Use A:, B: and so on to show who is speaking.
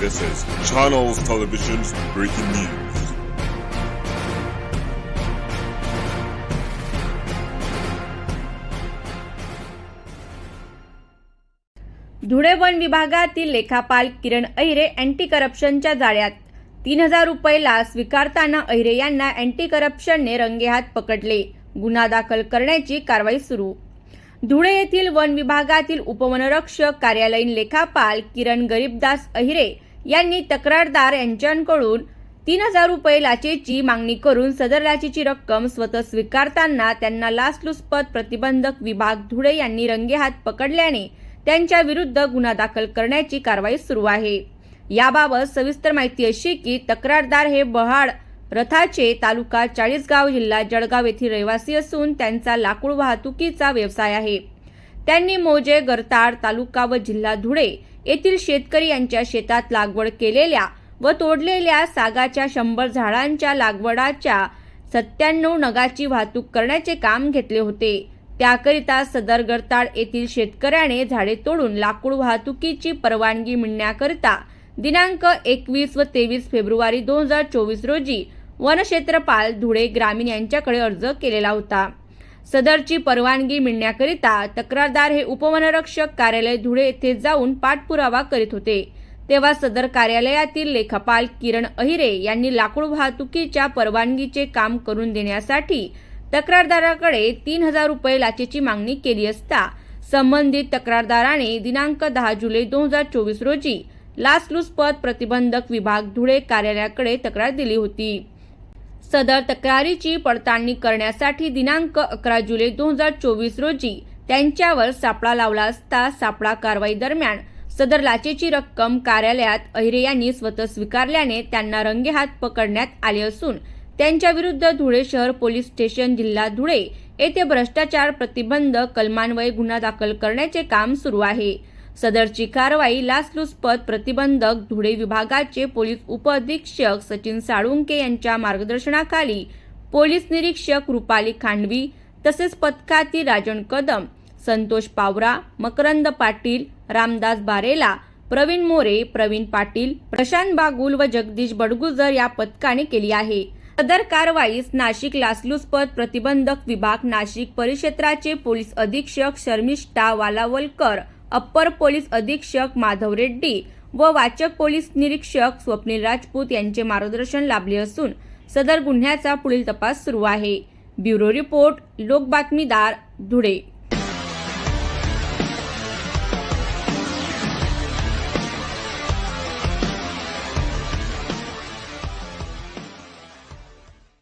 A: This is Channels Television's breaking news.
B: Dhule one विभागातील लेखापाल किरण Ahire anti करप्शनच्या जाळ्यात. तीन हजार रुपयेला स्वीकारताना अहिरे यांना अँटी करप्शनने रंगेहात पकडले. गुन्हा दाखल करण्याची कारवाई सुरू. धुळे येथील वन विभागातील उपवनरक्षक कार्यालयीन लेखापाल किरण गरीबदास अहिरे यांनी तक्रारदार यांच्याकडून तीन हजार रुपये लाचेची मागणी करून सदर लाचेची रक्कम स्वतः स्वीकारताना त्यांना लाचलुचपत प्रतिबंधक विभाग धुळे यांनी रंगेहात पकडल्याने त्यांच्या विरुद्ध गुन्हा दाखल करण्याची कारवाई सुरू आहे. याबाबत सविस्तर माहिती अशी की तक्रारदार हे बहाड रथाचे तालुका चाळीसगाव जिल्हा जळगाव येथील रहिवासी असून त्यांचा लाकूड वाहतुकीचा व्यवसाय आहे. त्यांनी मोजे गरताड तालुका व जिल्हा धुळे येथील शेतकरी यांच्या शेतात लागवड केलेल्या व तोडलेल्या सागाच्या शंभर झाडांच्या लागवडाच्या सत्त्याण्णव नगाची वाहतूक करण्याचे काम घेतले होते. त्याकरिता सदर गरताड येथील शेतकऱ्याने झाडे तोडून लाकूड वाहतुकीची परवानगी मिळण्याकरिता दिनांक एकवीस व तेवीस फेब्रुवारी दोन हजार चोवीस रोजी वनक्षेत्रपाल धुळे ग्रामीण यांच्याकडे अर्ज केलेला होता. सदरची परवानगी मिळण्याकरिता तक्रारदार हे उपवनरक्षक कार्यालय धुळे येथे जाऊन पाठपुरावा करीत होते. तेव्हा सदर कार्यालयातील लेखापाल किरण अहिरे यांनी लाकूड वाहतुकीच्या परवानगीचे काम करून देण्यासाठी तक्रारदाराकडे तीन हजार रुपये लाचेची मागणी केली असता संबंधित तक्रारदाराने दिनांक दहा जुलै दोन हजार चोवीस रोजी लाचलुचपत प्रतिबंधक विभाग धुळे कार्यालयाकडे तक्रार दिली होती. सदर तक्रारीची पडताळणी करण्यासाठी दिनांक अकरा जुलै दोन हजार चोवीस रोजी त्यांच्यावर सापळा लावला असता सापळा कारवाई दरम्यान सदर लाचेची रक्कम कार्यालयात अहिरे यांनी स्वतः स्वीकारल्याने त्यांना रंगेहात पकडण्यात आले असून त्यांच्याविरुद्ध धुळे शहर पोलीस स्टेशन जिल्हा धुळे येथे भ्रष्टाचार प्रतिबंध कलमान्वये गुन्हा दाखल करण्याचे काम सुरू आहे. सदरची कारवाई लाचलुचपत प्रतिबंधक धुळे विभागाचे पोलीस उपअधीक्षक सचिन साळुंके यांच्या मार्गदर्शनाखाली पोलीस निरीक्षक रुपाली खांडवी तसेच पथकातील राजन कदम संतोष पावरा मकरंद पाटील रामदास बारेला प्रवीण मोरे प्रवीण पाटील प्रशांत बागुल व जगदीश बडगुजर या पथकाने केली आहे. सदर कारवाईस नाशिक लाचलुचपत प्रतिबंधक विभाग नाशिक परिक्षेत्राचे पोलीस अधीक्षक शर्मिष्ठा वालावलकर अप्पर पोलीस अधीक्षक माधव रेड्डी व वाचक पोलीस निरीक्षक स्वप्नील राजपूत यांचे मार्गदर्शन लाभले असून सदर गुन्ह्याचा पुढील तपास सुरू आहे. ब्युरो रिपोर्ट लोक बातमीदार धुळे.